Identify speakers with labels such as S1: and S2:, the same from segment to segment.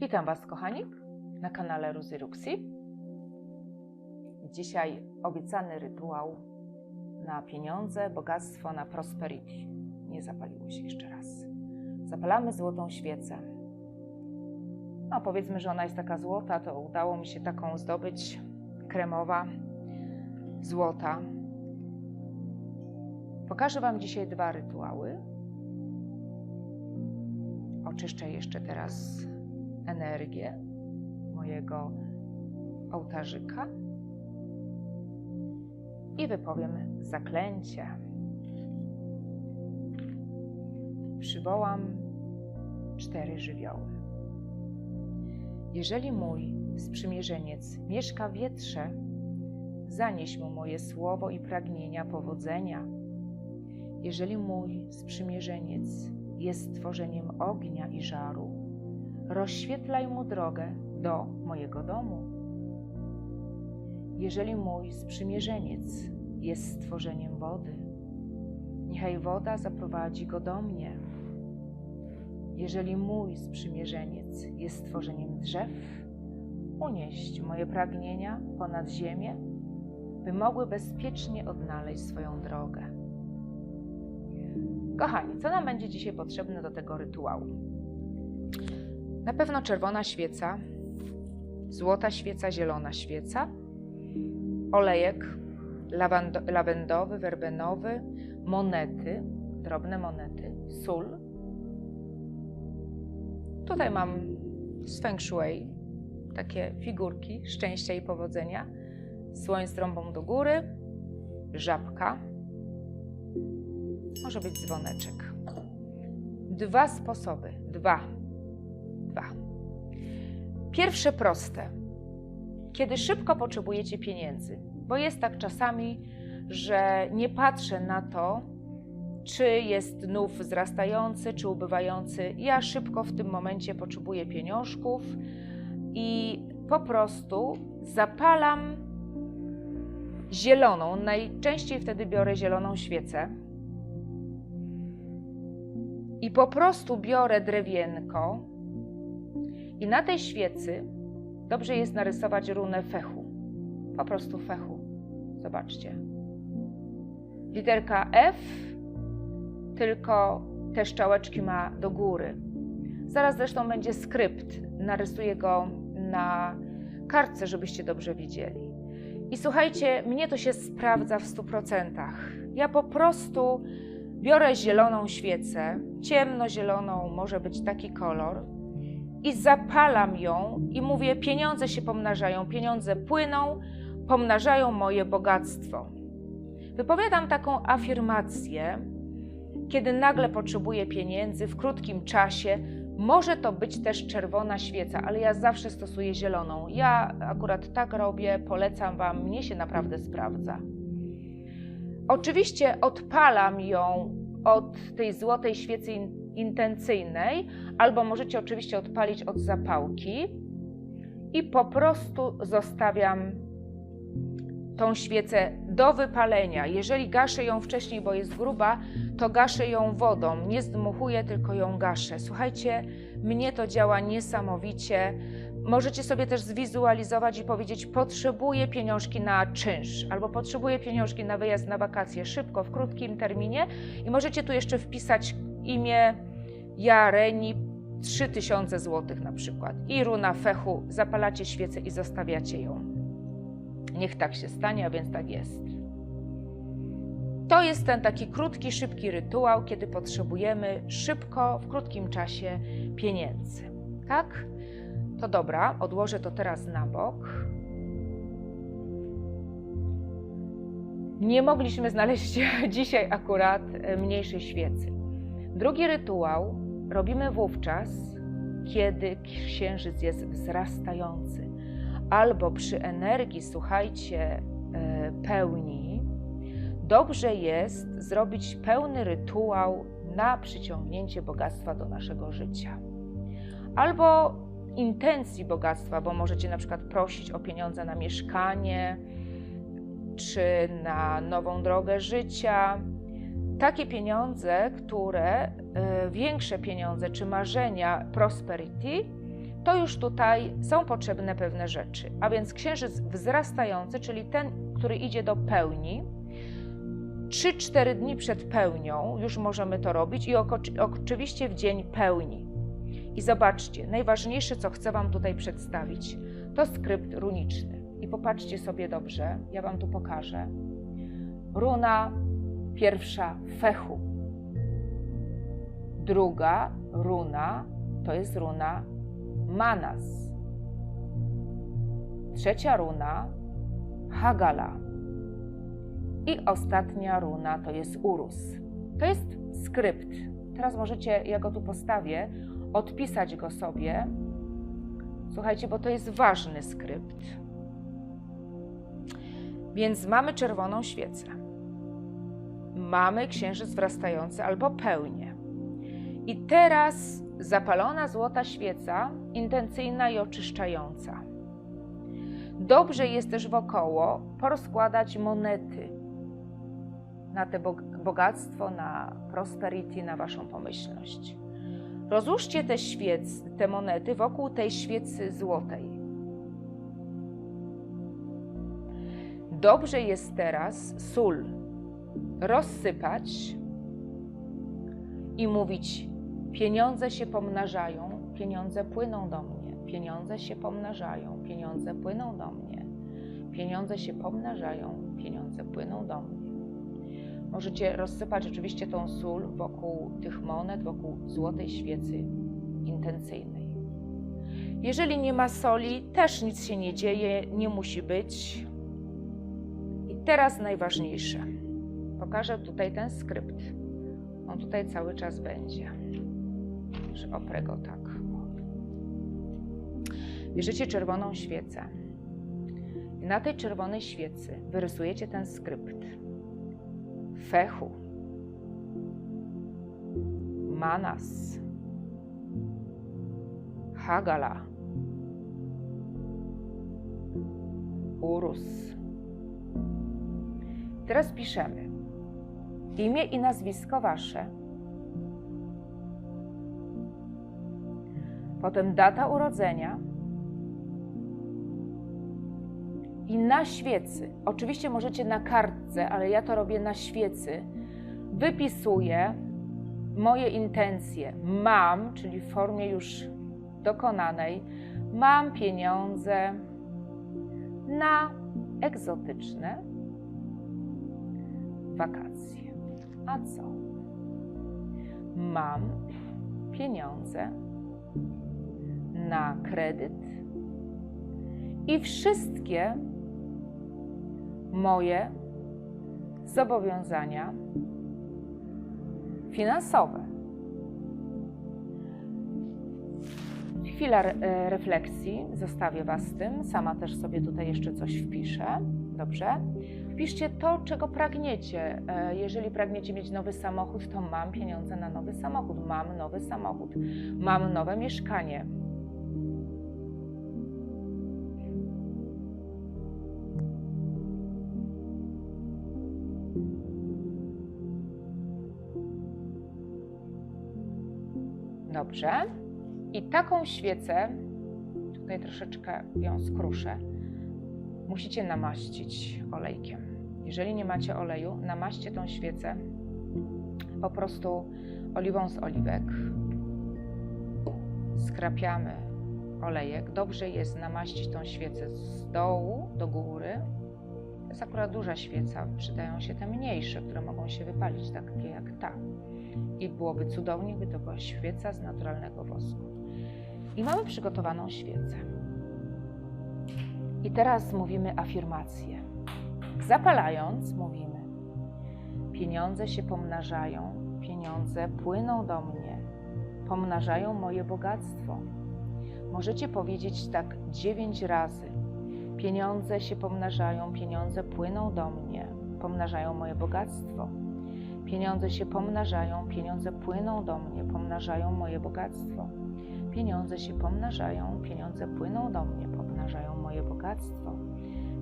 S1: Witam Was, kochani, na kanale Ruzy Ruxi. Dzisiaj obiecany rytuał na pieniądze, bogactwo, na prosperity. Nie zapaliło się jeszcze raz. Zapalamy złotą świecę. No, powiedzmy, że ona jest taka złota, to udało mi się taką zdobyć, kremowa, złota. Pokażę Wam dzisiaj dwa rytuały. Oczyszczę jeszcze teraz energię mojego ołtarzyka i wypowiem zaklęcie. Przywołam cztery żywioły. Jeżeli mój sprzymierzeniec mieszka w wietrze, zanieś mu moje słowo i pragnienia powodzenia. Jeżeli mój sprzymierzeniec jest stworzeniem ognia i żaru, rozświetlaj mu drogę do mojego domu. Jeżeli mój sprzymierzeniec jest stworzeniem wody, niechaj woda zaprowadzi go do mnie. Jeżeli mój sprzymierzeniec jest stworzeniem drzew, unieść moje pragnienia ponad ziemię, by mogły bezpiecznie odnaleźć swoją drogę. Kochani, co nam będzie dzisiaj potrzebne do tego rytuału? Na pewno czerwona świeca, złota świeca, zielona świeca, olejek lawendowy, werbenowy, monety, drobne monety, sól. Tutaj mam z Feng Shui takie figurki szczęścia i powodzenia. Słoń z trąbą do góry, żabka, może być dzwoneczek. Dwa sposoby, dwa, Pierwsze proste, kiedy szybko potrzebujecie pieniędzy, bo jest tak czasami, że nie patrzę na to, czy jest nów wzrastający, czy ubywający. Ja szybko w tym momencie potrzebuję pieniążków i po prostu zapalam zieloną. Najczęściej wtedy biorę zieloną świecę i po prostu biorę drewienko i na tej świecy dobrze jest narysować runę fechu. Po prostu fechu. Zobaczcie. Literka F, tylko te szczałeczki ma do góry. Zaraz zresztą będzie skrypt. Narysuję go na kartce, żebyście dobrze widzieli. I słuchajcie, mnie to się sprawdza w 100%. Ja po prostu biorę zieloną świecę, ciemnozieloną, może być taki kolor, i zapalam ją i mówię: Pieniądze się pomnażają, pieniądze płyną, pomnażają moje bogactwo. Wypowiadam taką afirmację, kiedy nagle potrzebuję pieniędzy w krótkim czasie. Może to być też czerwona świeca, ale ja zawsze stosuję zieloną. Ja akurat tak robię, polecam Wam, mnie się naprawdę sprawdza. Oczywiście odpalam ją od tej złotej świecy intencyjnej, albo możecie oczywiście odpalić od zapałki i po prostu zostawiam tą świecę do wypalenia. Jeżeli gaszę ją wcześniej, bo jest gruba, to gaszę ją wodą. Nie zdmuchuję, tylko ją gaszę. Słuchajcie, mnie to działa niesamowicie. Możecie sobie też zwizualizować i powiedzieć: Potrzebuję pieniążki na czynsz, albo potrzebuję pieniążki na wyjazd na wakacje szybko, w krótkim terminie. I możecie tu jeszcze wpisać imię Jareni 3000 zł na przykład. I runa fechu, zapalacie świecę i zostawiacie ją. Niech tak się stanie, a więc tak jest. To jest ten taki krótki, szybki rytuał, kiedy potrzebujemy szybko, w krótkim czasie pieniędzy. Tak? To dobra, odłożę to teraz na bok. Nie mogliśmy znaleźć dzisiaj akurat mniejszej świecy. Drugi rytuał robimy wówczas, kiedy księżyc jest wzrastający, albo przy energii, słuchajcie, pełni. Dobrze jest zrobić pełny rytuał na przyciągnięcie bogactwa do naszego życia. Albo intencji bogactwa, bo możecie na przykład prosić o pieniądze na mieszkanie, czy na nową drogę życia. Takie pieniądze, które, y, większe pieniądze, czy marzenia prosperity, to już tutaj są potrzebne pewne rzeczy. A więc księżyc wzrastający, czyli ten, który idzie do pełni, 3-4 dni przed pełnią już możemy to robić i oczywiście w dzień pełni. I zobaczcie, najważniejsze, co chcę Wam tutaj przedstawić, to skrypt runiczny. I popatrzcie sobie dobrze, ja Wam tu pokażę. Runa pierwsza fechu. Druga runa to jest runa manas. Trzecia runa hagala. I ostatnia runa to jest urus. To jest skrypt. Teraz możecie, ja go tu postawię, odpisać go sobie. Słuchajcie, bo to jest ważny skrypt. Więc mamy czerwoną świecę. Mamy księżyc wrastający albo pełnię. I teraz zapalona złota świeca, intencyjna i oczyszczająca. Dobrze jest też wokoło porozkładać monety na te bogactwo, na prosperity, na waszą pomyślność. Rozłóżcie te świec, te monety wokół tej świecy złotej. Dobrze jest teraz sól rozsypać i mówić: Pieniądze się pomnażają, pieniądze płyną do mnie, pieniądze się pomnażają, pieniądze płyną do mnie, pieniądze się pomnażają, pieniądze płyną do mnie. Możecie rozsypać oczywiście tą sól wokół tych monet, wokół złotej świecy intencyjnej. Jeżeli nie ma soli, też nic się nie dzieje, nie musi być. I teraz najważniejsze. Pokażę tutaj ten skrypt. On tutaj cały czas będzie. Oprę go tak. Bierzecie czerwoną świecę. Na tej czerwonej świecy wyrysujecie ten skrypt Fechu, Manas, Hagala, Urus. Teraz piszemy imię i nazwisko wasze. Potem data urodzenia i na świecy, oczywiście możecie na kartce, ale ja to robię na świecy, wypisuję moje intencje. Mam, czyli w formie już dokonanej, mam pieniądze na egzotyczne wakacje. A co? Mam pieniądze na kredyt i wszystkie moje zobowiązania finansowe. Chwila e, refleksji, zostawię Was z tym. Sama też sobie tutaj jeszcze coś wpiszę. Dobrze? Wpiszcie to, czego pragniecie. E, jeżeli pragniecie mieć nowy samochód, to mam pieniądze na nowy samochód. Mam nowy samochód. Mam nowe mieszkanie Dobrze. I taką świecę, tutaj troszeczkę ją skruszę, musicie namaścić olejkiem. Jeżeli nie macie oleju, namaście tą świecę po prostu oliwą z oliwek. Skrapiamy olejek. Dobrze jest namaścić tą świecę z dołu do góry. To jest akurat duża świeca, przydają się te mniejsze, które mogą się wypalić, takie jak ta i byłoby cudownie, gdyby to była świeca z naturalnego wosku. I mamy przygotowaną świecę. I teraz mówimy afirmację. Zapalając, mówimy: Pieniądze się pomnażają, pieniądze płyną do mnie, pomnażają moje bogactwo. Możecie powiedzieć tak dziewięć razy. Pieniądze się pomnażają, pieniądze płyną do mnie, pomnażają moje bogactwo. Pieniądze się pomnażają, pieniądze płyną do mnie, pomnażają moje bogactwo. Pieniądze się pomnażają, pieniądze płyną do mnie, pomnażają moje bogactwo.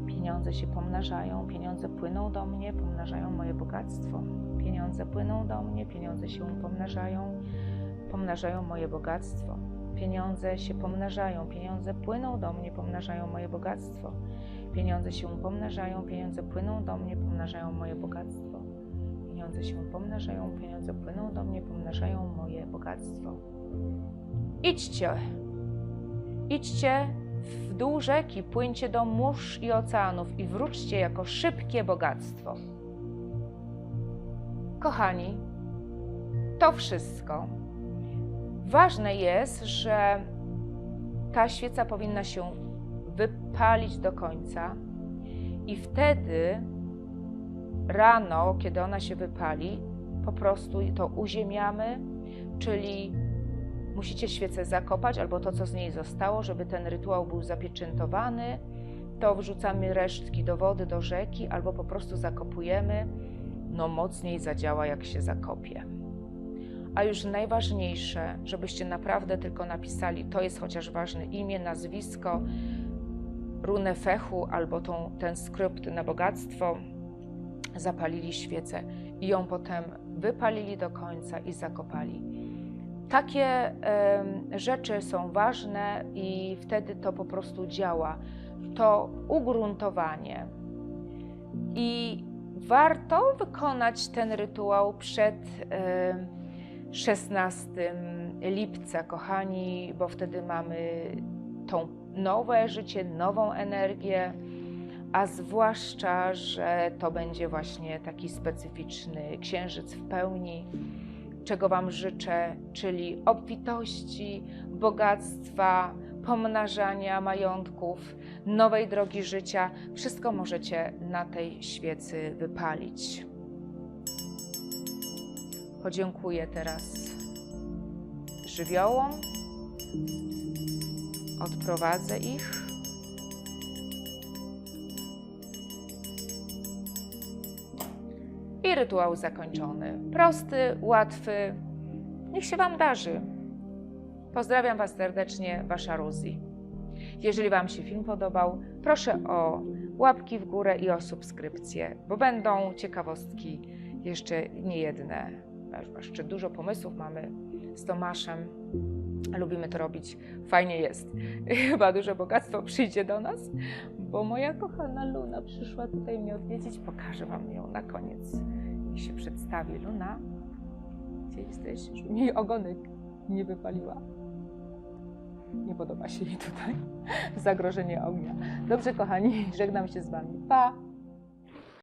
S1: Pieniądze się pomnażają, pieniądze płyną do mnie, pomnażają moje bogactwo. Pieniądze płyną do mnie, pieniądze się pomnażają, pomnażają moje bogactwo. Pieniądze się pomnażają, pieniądze płyną do mnie, pomnażają moje bogactwo. Pieniądze się pomnażają, pieniądze płyną do mnie, pomnażają moje bogactwo. Pieniądze się pomnażają, pieniądze płyną do mnie, pomnażają moje bogactwo. Idźcie, idźcie w dół rzeki, płyńcie do mórz i oceanów i wróćcie jako szybkie bogactwo. Kochani, to wszystko. Ważne jest, że ta świeca powinna się wypalić do końca i wtedy rano, kiedy ona się wypali, po prostu to uziemiamy, czyli musicie świecę zakopać albo to, co z niej zostało, żeby ten rytuał był zapieczętowany, to wrzucamy resztki do wody, do rzeki, albo po prostu zakopujemy, no mocniej zadziała, jak się zakopie. A już najważniejsze, żebyście naprawdę tylko napisali, to jest chociaż ważne imię, nazwisko, runę fechu albo tą, ten skrypt na bogactwo, zapalili świecę i ją potem wypalili do końca i zakopali. Takie rzeczy są ważne i wtedy to po prostu działa. To ugruntowanie. I warto wykonać ten rytuał przed em, 16 lipca, kochani, bo wtedy mamy tą nowe życie, nową energię, a zwłaszcza, że to będzie właśnie taki specyficzny księżyc w pełni, czego Wam życzę, czyli obfitości, bogactwa, pomnażania majątków, nowej drogi życia. Wszystko możecie na tej świecy wypalić. Podziękuję teraz żywiołom, odprowadzę ich. Rytuał zakończony. Prosty, łatwy. Niech się Wam darzy. Pozdrawiam Was serdecznie, Wasza Ruzi. Jeżeli Wam się film podobał, proszę o łapki w górę i o subskrypcję, bo będą ciekawostki jeszcze nie jedne. Jeszcze dużo pomysłów mamy z Tomaszem. Lubimy to robić. Fajnie jest. Chyba duże bogactwo przyjdzie do nas, bo moja kochana Luna przyszła tutaj mnie odwiedzić. Pokażę Wam ją na koniec. Niech się przedstawi. Luna, gdzie jesteś? Żeby mi ogonek nie wypaliła. Nie podoba się jej tutaj zagrożenie ognia. Dobrze, kochani, żegnam się z Wami. Pa!